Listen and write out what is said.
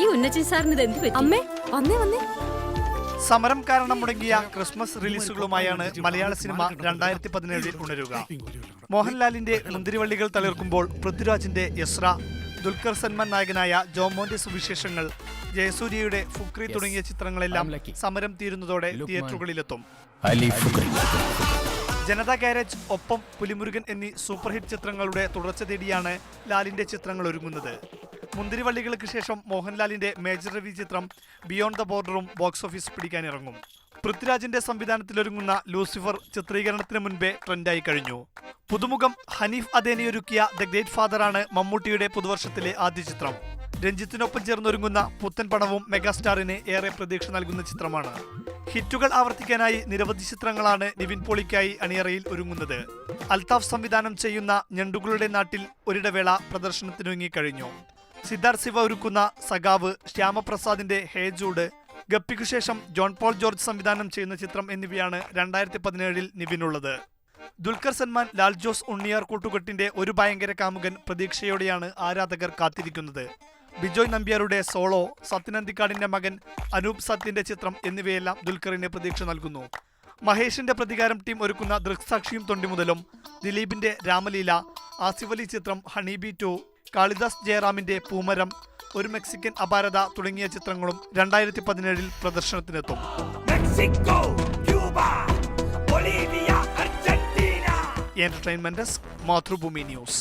ഈ ഉന്നച്ചൻ സാറിന് ഇത് എന്ത് പറ്റി? അമ്മേ വന്നേ വന്നേ. സമരം കാരണം മുടങ്ങിയ ക്രിസ്മസ് റിലീസുകളുമായാണ് മലയാള സിനിമ രണ്ടായിരത്തി പതിനേഴിൽ ഉണരുക. മോഹൻലാലിന്റെ മുന്തിരിവള്ളികൾ തളിർക്കുമ്പോൾ പൃഥ്വിരാജിന്റെ യസ്ര ദുൽഖർ സൽമാൻ നായകനായ ജോമോന്റെ സുവിശേഷങ്ങൾ ജയസൂര്യയുടെ ഫുക്രി തുടങ്ങിയ ചിത്രങ്ങളെല്ലാം സമരം തീരുന്നതോടെ തിയേറ്ററുകളിലെത്തും. ജനതാ ഗാരേജ് ഒപ്പം പുലിമുരുകൻ എന്നീ സൂപ്പർ ഹിറ്റ് ചിത്രങ്ങളുടെ തുടർച്ച തേടിയാണ് ലാലിന്റെ ചിത്രങ്ങൾ ഒരുങ്ങുന്നത്. മുന്തിരിവള്ളികൾക്ക് ശേഷം മോഹൻലാലിന്റെ മേജർ രവി ചിത്രം ബിയോണ്ട് ദ ബോർഡറും ബോക്സ് ഓഫീസ് പിടിക്കാനിറങ്ങും. പൃഥ്വിരാജിന്റെ സംവിധാനത്തിലൊരുങ്ങുന്ന ലൂസിഫർ ചിത്രീകരണത്തിന് മുൻപേ ട്രെൻഡായി കഴിഞ്ഞു. പുതുമുഖം ഹനീഫ് അദേനി ഒരുക്കിയ ദ ഗ്രേറ്റ് ഫാദറാണ് മമ്മൂട്ടിയുടെ പുതുവർഷത്തിലെ ആദ്യ ചിത്രം. രഞ്ജിത്തിനൊപ്പം ചേർന്നൊരുങ്ങുന്ന പുത്തൻ പടവും മെഗാസ്റ്റാറിന് ഏറെ പ്രതീക്ഷ നൽകുന്ന ചിത്രമാണ്. ഹിറ്റുകൾ ആവർത്തിക്കാനായി നിരവധി ചിത്രങ്ങളാണ് നിവിൻ പോളിക്കായി അണിയറയിൽ ഒരുങ്ങുന്നത്. അൽതാഫ് സംവിധാനം ചെയ്യുന്ന ഞണ്ടുകളുടെ നാട്ടിൽ ഒരിടവേള പ്രദർശനത്തിനൊങ്ങിക്കഴിഞ്ഞു സിദ്ധാർത്ഥ് ശിവ ഒരുക്കുന്ന സഖാവ് ശ്യാമപ്രസാദിന്റെ ഹേജൂഡ് ഗപ്പിക്കു ശേഷം ജോൺ പോൾ ജോർജ് സംവിധാനം ചെയ്യുന്ന ചിത്രം എന്നിവയാണ് രണ്ടായിരത്തി പതിനേഴിൽ നിവിനുള്ളത്. ദുൽഖർ സൽമാൻ ലാൽ ജോസ് ഉണ്ണിയാർ കൂട്ടുകെട്ടിന്റെ ഒരു ഭയങ്കര കാമുകൻ പ്രതീക്ഷയോടെയാണ് ആരാധകർ കാത്തിരിക്കുന്നത്. ബിജോയ് നമ്പ്യാരുടെ സോളോ സത്യനന്ദിക്കാടിന്റെ മകൻ അനൂപ് സത്യന്റെ ചിത്രം എന്നിവയെല്ലാം ദുൽഖറിന് പ്രതീക്ഷ നൽകുന്നു. മഹേഷിന്റെ പ്രതികാരം ടീം ഒരുക്കുന്ന ദൃക്സാക്ഷിയും തൊണ്ടിമുതലും ദിലീപിന്റെ രാമലീല ആസിഫ് അലി ചിത്രം ഹണീബി ടു കാളിദാസ് ജയറാമിന്റെ പൂമരം ഒരു മെക്സിക്കൻ അപാരത തുടങ്ങിയ ചിത്രങ്ങളും രണ്ടായിരത്തി പതിനേഴിൽ പ്രദർശനത്തിനെത്തും. Entertainment Mathrubhumi news.